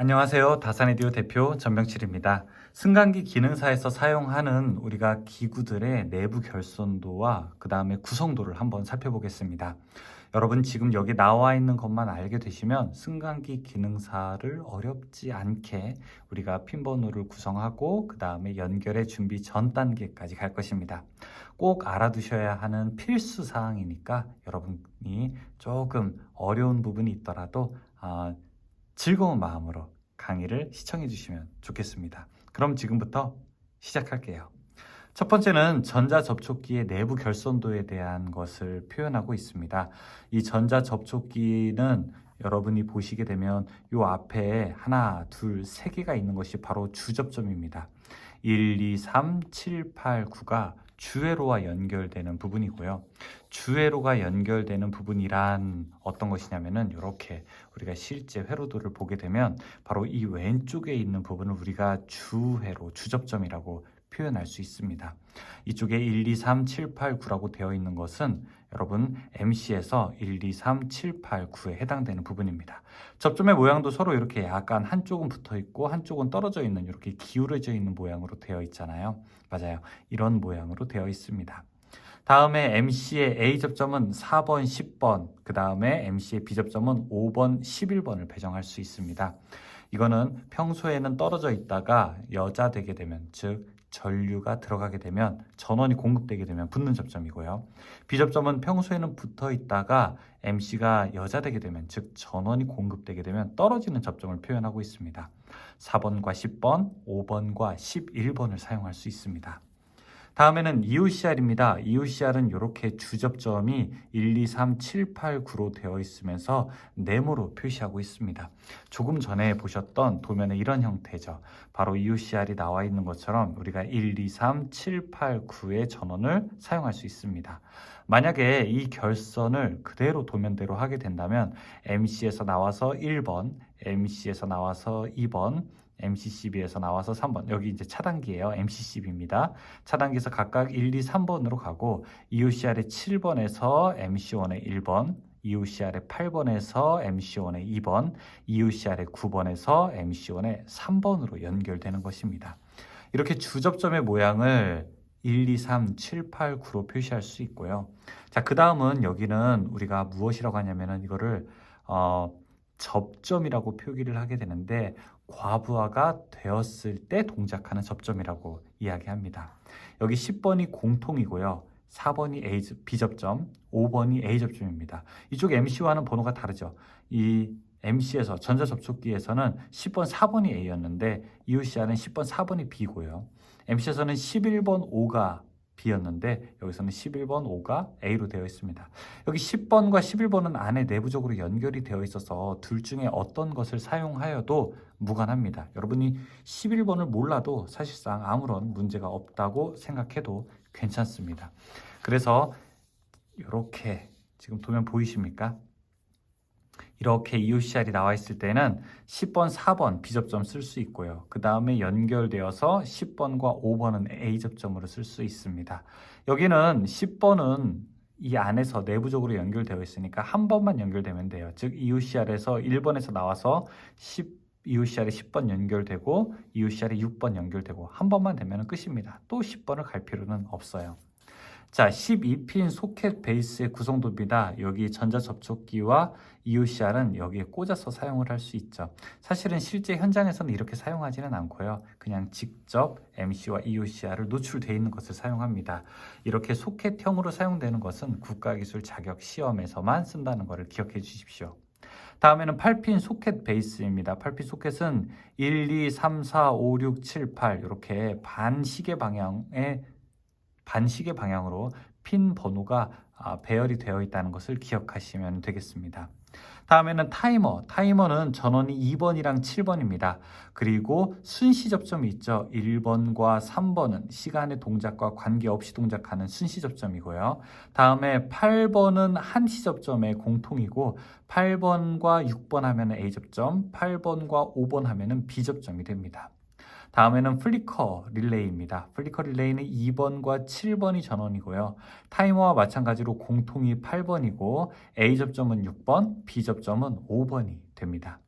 안녕하세요. 다산에디오 대표 전병칠입니다. 승강기 기능사에서 사용하는 우리가 기구들의 내부 결손도와 그 다음에 구성도를 한번 살펴보겠습니다. 여러분 지금 여기 나와 있는 것만 알게 되시면 승강기 기능사를 어렵지 않게 우리가 핀번호를 구성하고 그 다음에 연결의 준비 전 단계까지 갈 것입니다. 꼭 알아두셔야 하는 필수 사항이니까 여러분이 조금 어려운 부분이 있더라도 아, 즐거운 마음으로 강의를 시청해 주시면 좋겠습니다. 그럼 지금부터 시작할게요. 첫 번째는 전자 접촉기의 내부 결손도에 대한 것을 표현하고 있습니다. 이 전자 접촉기는 여러분이 보시게 되면 요 앞에 하나, 둘, 세 개가 있는 것이 바로 주접점입니다. 1, 2, 3, 7, 8, 9가 주회로와 연결되는 부분이고요. 주회로가 연결되는 부분이란 어떤 것이냐면은 이렇게 우리가 실제 회로도를 보게 되면 바로 이 왼쪽에 있는 부분을 우리가 주회로, 주접점이라고 표현할 수 있습니다. 이쪽에 1, 2, 3, 7, 8, 9라고 되어 있는 것은 여러분 MC에서 1, 2, 3, 7, 8, 9에 해당되는 부분입니다. 접점의 모양도 서로 이렇게 약간 한쪽은 붙어 있고 한쪽은 떨어져 있는 이렇게 기울어져 있는 모양으로 되어 있잖아요. 맞아요. 이런 모양으로 되어 있습니다. 다음에 MC의 A 접점은 4번, 10번, 그 다음에 MC의 B 접점은 5번, 11번을 배정할 수 있습니다. 이거는 평소에는 떨어져 있다가 여자 되게 되면 즉 전류가 들어가게 되면 전원이 공급되게 되면 붙는 접점이고요. 비접점은 평소에는 붙어 있다가 MC가 여자 되게 되면 즉 전원이 공급되게 되면 떨어지는 접점을 표현하고 있습니다. 4번과 10번, 5번과 11번을 사용할 수 있습니다. 다음에는 EOCR입니다. EOCR은 이렇게 주접점이 1, 2, 3, 7, 8, 9로 되어 있으면서 네모로 표시하고 있습니다. 조금 전에 보셨던 도면의 이런 형태죠. 바로 EOCR이 나와 있는 것처럼 우리가 1, 2, 3, 7, 8, 9의 전원을 사용할 수 있습니다. 만약에 이 결선을 그대로 도면대로 하게 된다면 MC에서 나와서 1번, MC에서 나와서 2번, MCCB에서 나와서 3번. 여기 이제 차단기예요. MCCB입니다. 차단기에서 각각 1, 2, 3번으로 가고 EOCR의 7번에서 MC1의 1번 EOCR의 8번에서 MC1의 2번 EOCR의 9번에서 MC1의 3번으로 연결되는 것입니다. 이렇게 주접점의 모양을 1, 2, 3, 7, 8, 9로 표시할 수 있고요. 자 그 다음은 여기는 우리가 무엇이라고 하냐면은 이거를 어, 접점이라고 표기를 하게 되는데 과부하가 되었을 때 동작하는 접점이라고 이야기합니다. 여기 10번이 공통이고요. 4번이 A, B접점, 5번이 A접점입니다. 이쪽 MC와는 번호가 다르죠. 이 MC에서 전자접촉기에서는 10번 4번이 A였는데 EOCR은 10번 4번이 B고요. MC에서는 11번 5가 B였는데 여기서는 11번 5가 A로 되어 있습니다. 여기 10번과 11번은 안에 내부적으로 연결이 되어 있어서 둘 중에 어떤 것을 사용하여도 무관합니다. 여러분이 11번을 몰라도 사실상 아무런 문제가 없다고 생각해도 괜찮습니다. 그래서 이렇게 지금 도면 보이십니까? 이렇게 EOCR이 나와 있을 때는 10번, 4번 B접점 쓸 수 있고요. 그 다음에 연결되어서 10번과 5번은 A접점으로 쓸 수 있습니다. 여기는 10번은 이 안에서 내부적으로 연결되어 있으니까 한 번만 연결되면 돼요. 즉 EOCR에서 1번에서 나와서 10 EOCR에 10번 연결되고 EOCR에 6번 연결되고 한 번만 되면 끝입니다. 또 10번을 갈 필요는 없어요. 자, 12핀 소켓 베이스의 구성 도입니다. 여기 전자 접촉기와 EOCR은 여기에 꽂아서 사용을 할 수 있죠. 사실은 실제 현장에서는 이렇게 사용하지는 않고요. 그냥 직접 MC와 EOCR을 노출되어 있는 것을 사용합니다. 이렇게 소켓형으로 사용되는 것은 국가기술 자격 시험에서만 쓴다는 것을 기억해 주십시오. 다음에는 8핀 소켓 베이스입니다. 8핀 소켓은 1, 2, 3, 4, 5, 6, 7, 8 이렇게 반시계 방향의 반시계 방향으로 핀 번호가 아, 배열이 되어 있다는 것을 기억하시면 되겠습니다. 다음에는 타이머. 타이머는 전원이 2번이랑 7번입니다. 그리고 순시 접점이 있죠. 1번과 3번은 시간의 동작과 관계없이 동작하는 순시 접점이고요. 다음에 8번은 한시 접점의 공통이고 8번과 6번 하면 A 접점, 8번과 5번 하면 B 접점이 됩니다. 다음에는 플리커 릴레이입니다. 플리커 릴레이는 2번과 7번이 전원이고요. 타이머와 마찬가지로 공통이 8번이고 A 접점은 6번, B 접점은 5번이 됩니다.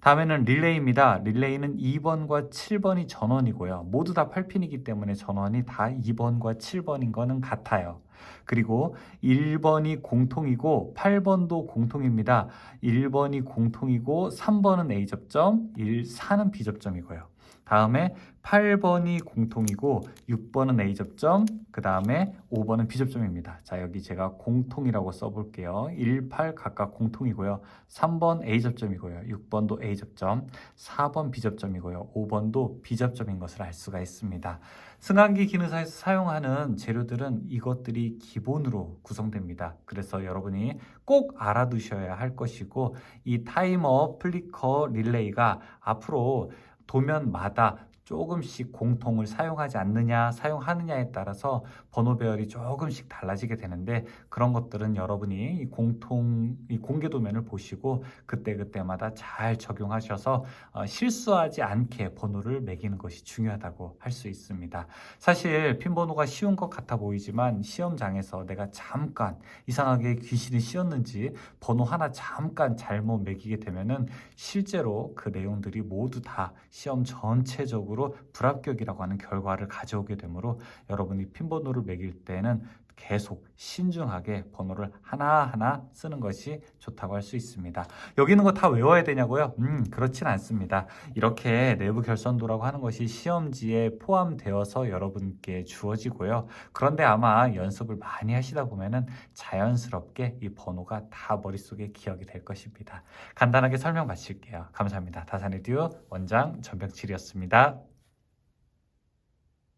다음에는 릴레이입니다. 릴레이는 2번과 7번이 전원이고요. 모두 다 8핀이기 때문에 전원이 다 2번과 7번인 거는 같아요. 그리고 1번이 공통이고 8번도 공통입니다. 1번이 공통이고 3번은 A 접점, 1, 4는 B 접점이고요. 다음에 8번이 공통이고 6번은 A 접점, 그 다음에 5번은 B 접점입니다. 자, 여기 제가 공통이라고 써볼게요. 1, 8 각각 공통이고요. 3번 A 접점이고요. 6번도 A 접점, 4번 B 접점이고요. 5번도 B 접점인 것을 알 수가 있습니다. 승강기 기능사에서 사용하는 재료들은 이것들이 기본으로 구성됩니다. 그래서 여러분이 꼭 알아두셔야 할 것이고 이 타이머, 플리커, 릴레이가 앞으로 도면마다 조금씩 공통을 사용하지 않느냐, 사용하느냐에 따라서 번호 배열이 조금씩 달라지게 되는데 그런 것들은 여러분이 이 공통, 이 공개 도면을 보시고 그때그때마다 잘 적용하셔서 어, 실수하지 않게 번호를 매기는 것이 중요하다고 할 수 있습니다. 사실 핀 번호가 쉬운 것 같아 보이지만 시험장에서 내가 잠깐 이상하게 귀신이 씌었는지 번호 하나 잠깐 잘못 매기게 되면은 실제로 그 내용들이 모두 다 시험 전체 적으로 불합격이라고 하는 결과를 가져오게 되므로 여러분이 핀 번호를 매길 때는 계속 신중하게 번호를 하나하나 쓰는 것이 좋다고 할 수 있습니다. 여기 있는 거 다 외워야 되냐고요? 음, 그렇진 않습니다. 이렇게 내부 결선도라고 하는 것이 시험지에 포함되어서 여러분께 주어지고요. 그런데 아마 연습을 많이 하시다 보면은 자연스럽게 이 번호가 다 머릿속에 기억이 될 것입니다. 간단하게 설명 마칠게요. 감사합니다. 다산의 듀오 원장 전병칠이었습니다.